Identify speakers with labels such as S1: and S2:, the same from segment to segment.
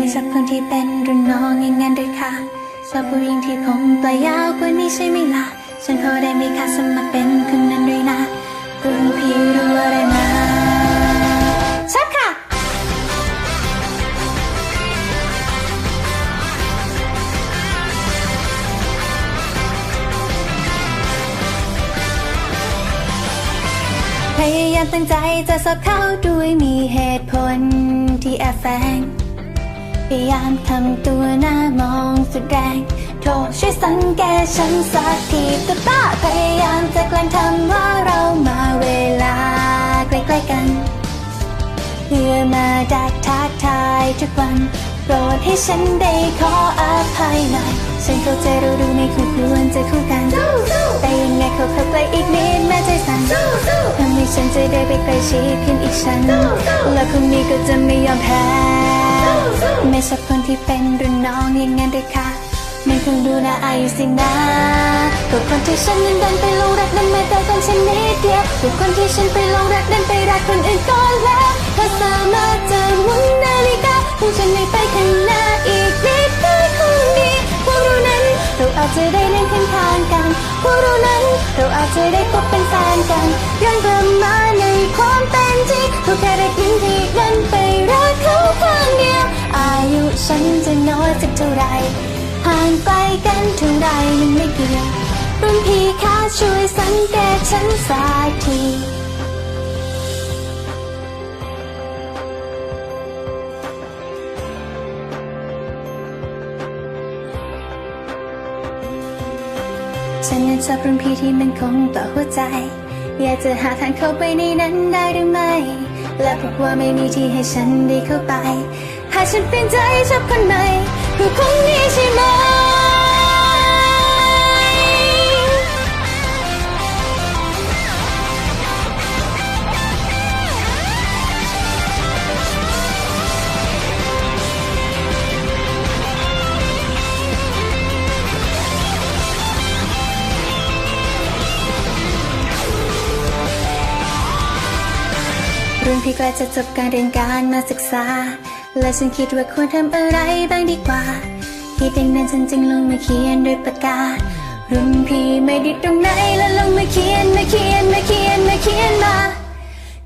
S1: ไม่ชอบคนที่เป็นรุ่นน้องอย่างนั้นด้วยค่ะชอบผู้หญิงที่ผมปลายยาวกว่านี้ใช่ไหมล่ะฉันพอได้มีค่าสมัครเป็นคนนั้นด้วยนะรุ่นพี่รู้อะไรมาชอบค่ะ พยายามตั้งใจจะสอบเข้าด้วยมีเหตุผลที่แอบแฝง พยายามทำตัวหน้ามองสุดแรงโทรช่วยสังเกตฉันสักทีแต่ป้าพยายามจะแกล้งทำว่าเรามาเวลาใกล้ๆกันเพื่อมาดักทักทายทุกวันโปรดให้ฉันได้ขออภัยหน่อยฉันเข้าใจเราดูไม่คู่ควรจะคู่กันแต่ยังไงเขาเข้าใกล้อีกนิดแม้ใจสั่นทำให้ฉันจะได้ไปใกล้ชิดขึ้นอีกชั้นแล้วคนนี้ก็จะไม่ยอมแพ้ ไม่ชอบคนที่เป็นรุ่นน้องอย่างนั้นด้วยค่ะไม่คงดูน่าอายสินะก็คนที่ฉันนั้นดันไปลงรักนั้นไม่แต่กันฉันนิดเดียวก็คนที่ฉันไปลงรักนั้นไปรักคนอื่นก่อนแล้วถ้าสามารถจะหมุนนาฬิกาของฉันไม่ไปข้างหน้าอีกนิดได้คงดีพวกเรานั้นเราอาจจะได้เล่นข้างๆกันพวกเรานั้นเราอาจจะได้คบเป็นแฟนกันย้อนกลับมาในความเป็นจริงเขาแค่ได้ยินที่ดันไปรัก อายุฉันจะน้อยสักเท่าไรห่างไกลกันเท่าไรมันไม่เกี่ยวรุ่นพี่คะช่วยสังเกตฉันสักทีฉันยังชอบรุ่นพี่ที่มันคงต่อหัวใจ อยากจะหาทางเข้าไปในนั้นได้หรือไม่ และพบว่าไม่มีที่ให้ฉันได้เข้าไป ฉันเปลี่ยนใจชอบคนใหม่ก็คงนี้ใช่ไหม พี่ใกล้จะจบการเรียนการมาศึกษา และฉันคิดว่าควรทำอะไรบ้างดีกว่า คิดอย่างนั้นฉันจึงลงมาเขียนด้วยปากกา รุ่นพี่ไม่ดีตรงไหนแล้วลงมาเขียนมาเขียนมาเขียนมาเขียนมา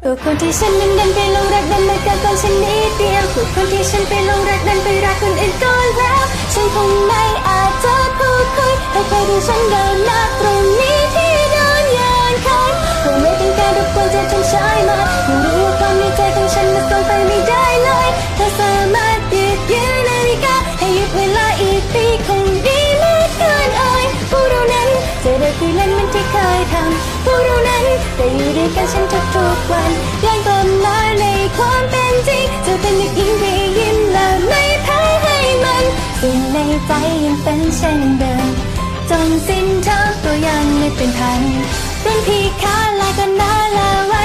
S1: ก็คนที่ฉันนั้นดันไปลงรักดันมากินก่อนฉันนิดเดียวก็คนที่ฉันไปลงรักดันไปรักคนอื่นก่อนแล้ว ฉันคงไม่อาจจะพูดคุยให้ใครดูฉันเดินมาตรง กับฉันทุกๆวันย้อนกลับมาในความเป็นจริงจะเป็นเด็กหญิงที่ยิ้มและไม่แพ้ให้มันสิ่งในใจยังเป็นเช่นเดิมจนสิ้นเธอตัวยังไม่เป็นทันรุ่นพี่ขาลายกันหน้าละไว้